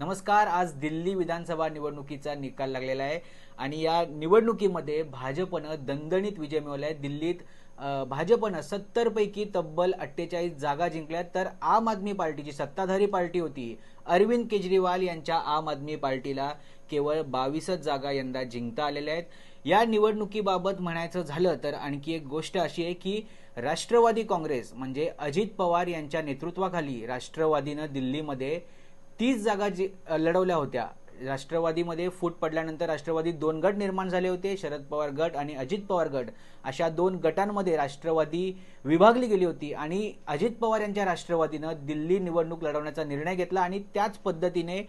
नमस्कार आज दिल्ली विधानसभा निवडणुकीचा निकाल लागलेला आहे आणि या निवडणुकीमध्ये भाजपनं दणदणीत विजय मिळवला आहे दिल्लीत भाजपनं सत्तर पैकी तब्बल अठ्ठेचाळीस जागा जिंकल्या. तर आम आदमी पार्टीची सत्ताधारी पार्टी होती. अरविंद केजरीवाल यांच्या आम आदमी पार्टीला केवळ बावीसच जागा यंदा जिंकता आलेल्या आहेत. या निवडणुकीबाबत म्हणायचं झालं तर आणखी एक गोष्ट अशी आहे की राष्ट्रवादी काँग्रेस म्हणजे अजित पवार यांच्या नेतृत्वाखाली राष्ट्रवादीनं दिल्लीमध्ये तीस जागा जी लढवल्या होत्या. राष्ट्रवादीमध्ये फूट पडल्यानंतर राष्ट्रवादीत दोन गट निर्माण झाले होते शरद पवार गट आणि अजित पवार गट. अशा दोन गटांमध्ये राष्ट्रवादी विभागली गेली होती आणि अजित पवार यांच्या राष्ट्रवादीनं दिल्ली निवडणूक लढवण्याचा निर्णय घेतला आणि त्याच पद्धतीने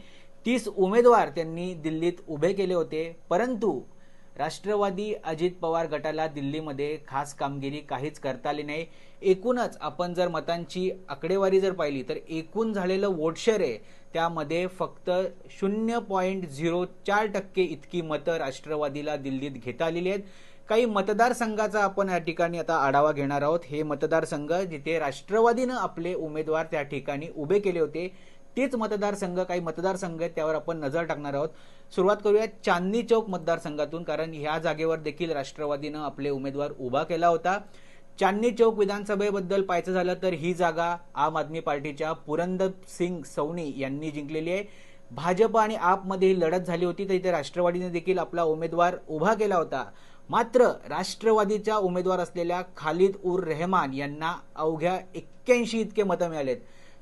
तीस उमेदवार त्यांनी दिल्लीत उभे केले होते. परंतु राष्ट्रवादी अजित पवार गटाला दिल्लीमध्ये खास कामगिरी काहीच करता आली नाही. एकूणच आपण जर मतांची आकडेवारी जर पाहिली तर एकूण झालेलं वोटशेअर आहे त्यामध्ये फक्त शून्य पॉईंट झिरो चार टक्के इतकी मतं राष्ट्रवादीला दिल्लीत घेता आलेली आहेत. काही मतदारसंघाचा आपण या ठिकाणी आता आढावा घेणार आहोत. हे मतदारसंघ जिथे राष्ट्रवादीनं आपले उमेदवार त्या ठिकाणी उभे केले होते तेच मतदारसंघ काही मतदारसंघ आहेत त्यावर आपण नजर टाकणार आहोत. सुरुवात करूया चांदनी चौक मतदारसंघातून कारण ह्या जागेवर देखील राष्ट्रवादीनं आपले उमेदवार उभा केला होता. चांदनी चौक विधानसभेबद्दल पाहायचं झालं तर ही जागा आम आदमी पार्टीच्या पुरंदर सिंग सवनी यांनी जिंकलेली आहे. भाजप आणि आपमध्ये ही लढत झाली होती तर इथे राष्ट्रवादीने देखील आपला उमेदवार उभा केला होता. मात्र राष्ट्रवादीच्या उमेदवार असलेल्या खालिद उर रेहमान यांना अवघ्या एक्क्याऐंशी इतके मतं मिळालेत.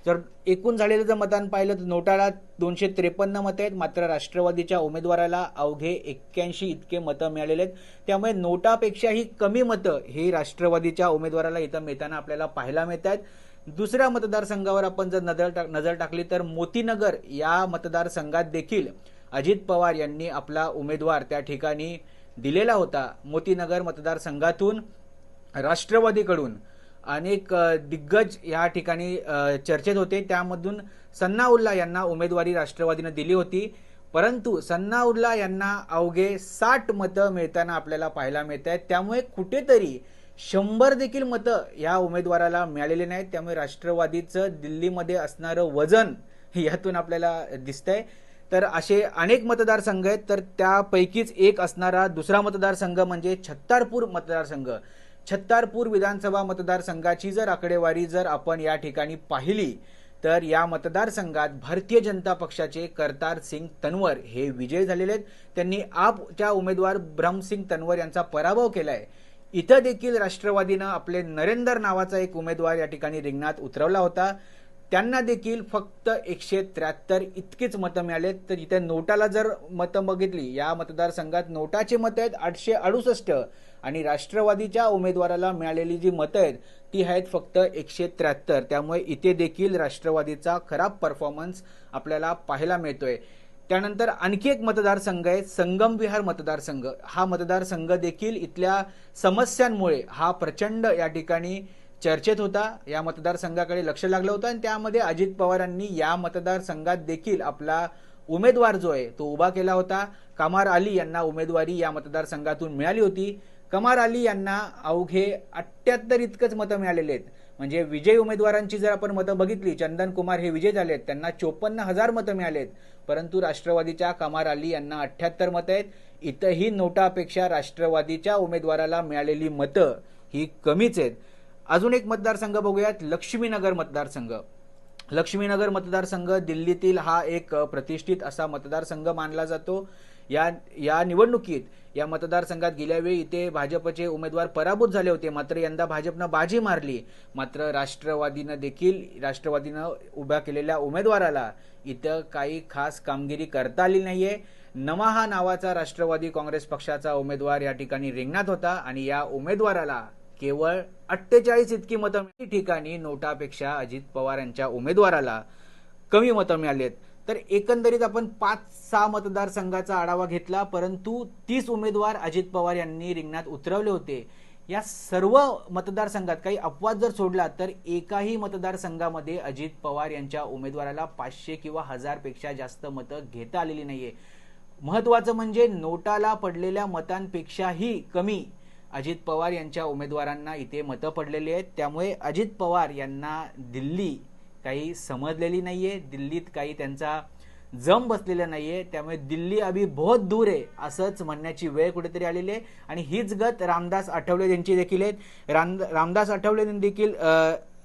जर एकूण झालेलं जर मतदान पाहिलं तर नोटाला दोनशे त्रेपन्न मतं आहेत. मात्र राष्ट्रवादीच्या उमेदवाराला अवघे एक्क्याऐंशी इतके मतं मिळालेले आहेत. त्यामुळे नोटापेक्षाही कमी मतं ही राष्ट्रवादीच्या उमेदवाराला इथं मिळताना आपल्याला पाहायला मिळत आहेत दुसऱ्या मतदारसंघावर आपण जर नजर टाक नजर टाकली तर मोतीनगर या मतदारसंघात देखील अजित पवार यांनी आपला उमेदवार त्या ठिकाणी दिलेला होता. मोतीनगर मतदारसंघातून राष्ट्रवादीकडून. अनेक दिग्गज या ठिकाणी चर्चेत होते. त्यामधून सन्नाउल्ला यांना उमेदवारी राष्ट्रवादीनं दिली होती. परंतु सन्नाउल्ला यांना अवघे साठ मतं मिळताना आपल्याला पाहायला मिळत आहेत त्यामुळे कुठेतरी शंभर देखील मतं या उमेदवाराला मिळालेले नाहीत. त्यामुळे राष्ट्रवादीचं दिल्लीमध्ये असणारं वजन यातून आपल्याला दिसतंय. तर असे अनेक मतदारसंघ आहेत. तर त्यापैकीच एक असणारा दुसरा मतदारसंघ म्हणजे छत्तारपूर मतदारसंघ छत्तारपूर विधानसभा मतदारसंघाची जर आकडेवारी जर आपण या ठिकाणी पाहिली तर या मतदारसंघात भारतीय जनता पक्षाचे करतार सिंग तन्वर हे विजय झालेले आहेत. त्यांनी आपच्या उमेदवार ब्रह्मसिंग तन्वर यांचा पराभव केलाय. इथं देखील राष्ट्रवादीनं आपले नरेंदर नावाचा एक उमेदवार या ठिकाणी रिंगणात उतरवला होता. त्यांना देखील फक्त एकशे त्र्याहत्तर इतकीच मतं मिळालेत तर इथे नोटाला जर मतं बघितली या मतदारसंघात नोटाचे मतं आहेत आठशे अडुसष्ट. आणि राष्ट्रवादीच्या उमेदवाराला मिळालेली जी मतं आहेत ती आहेत फक्त एकशे त्र्याहत्तर. त्यामुळे इथे देखील राष्ट्रवादीचा खराब परफॉर्मन्स आपल्याला पाहायला मिळतोय. त्यानंतर आणखी एक मतदारसंघ आहे संगमविहार मतदारसंघ. हा मतदारसंघ देखील इथल्या समस्यांमुळे हा प्रचंड या ठिकाणी चर्चेत होता. या मतदारसंघाकडे लक्ष लागलं होतं आणि त्यामध्ये अजित पवारांनी या मतदारसंघात देखील आपला उमेदवार जो आहे तो उभा केला होता. कामार अली यांना उमेदवारी या मतदारसंघातून मिळाली होती. कमार अली यांना अवघे अठ्ठ्याहत्तर इतकंच मतं मिळालेले आहेत. म्हणजे विजय उमेदवारांची जर आपण मतं बघितली चंदन कुमार हे विजय झालेत त्यांना चोपन्न हजार मतं मिळालेत परंतु राष्ट्रवादीच्या कमार अली यांना अठ्ठ्याहत्तर मतं आहेत. इथंही नोटापेक्षा राष्ट्रवादीच्या उमेदवाराला मिळालेली मतं ही कमीच आहेत. अजून एक मतदारसंघ बघूयात लक्ष्मीनगर मतदारसंघ. लक्ष्मीनगर मतदारसंघ दिल्लीतील हा एक प्रतिष्ठित असा मतदारसंघ मानला जातो. या या निवडणुकीत या मतदारसंघात गेल्यावेळी इथे भाजपचे उमेदवार पराभूत झाले होते. मात्र यंदा भाजपनं बाजी मारली. मात्र राष्ट्रवादीनं देखील राष्ट्रवादीनं उभ्या केलेल्या उमेदवाराला इथं काही खास कामगिरी करता आली नाहीये. नमाहा नावाचा राष्ट्रवादी काँग्रेस पक्षाचा उमेदवार या ठिकाणी रिंगणात होता आणि या उमेदवाराला केवळ अठ्ठेचाळीस इतकी मतं ठिकाणी नोटापेक्षा अजित पवार यांच्या उमेदवाराला कमी मतं मिळालेत. तर एकंदरीत आपण पाच सहा मतदारसंघाचा आढावा घेतला परंतु तीस उमेदवार अजित पवार यांनी रिंगणात उतरवले होते. या सर्व मतदारसंघात काही अपवाद जर सोडला तर एकाही मतदारसंघामध्ये अजित पवार यांच्या उमेदवाराला पाचशे किंवा हजारपेक्षा जास्त मतं घेता आलेली नाहीये. महत्वाचं म्हणजे नोटाला पडलेल्या मतांपेक्षाही कमी अजित पवार यांच्या उमेदवारांना इथे मतं पडलेली आहेत. त्यामुळे अजित पवार यांना दिल्ली काही समजलेली नाही आहे दिल्लीत काही त्यांचा जम बसलेला नाही आहे त्यामुळे दिल्ली अभि बहुत दूर आहे असंच म्हणण्याची वेळ कुठेतरी आलेली आहे. आणि हीच गत रामदास आठवले यांची देखील आहेत राम रामदास आठवले देखील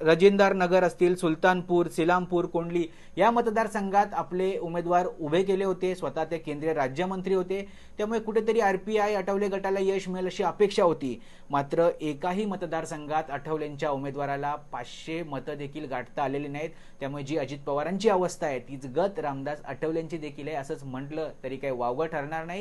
रजिंदार नगर असतील सुलतानपूर सिलामपूर कोंडली या मतदारसंघात आपले उमेदवार उभे केले होते. स्वतः ते केंद्रीय राज्यमंत्री होते. त्यामुळे कुठेतरी आरपीआय आठवले गटाला यश मिळेल अशी अपेक्षा होती. मात्र एकाही मतदारसंघात आठवलेंच्या उमेदवाराला पाचशे मतं देखील गाठता आलेली नाहीत. त्यामुळे जी अजित पवारांची अवस्था आहे तीच गत रामदास आठवलेंची देखील आहे. असंच म्हटलं तरी काही वावगं ठरणार नाही.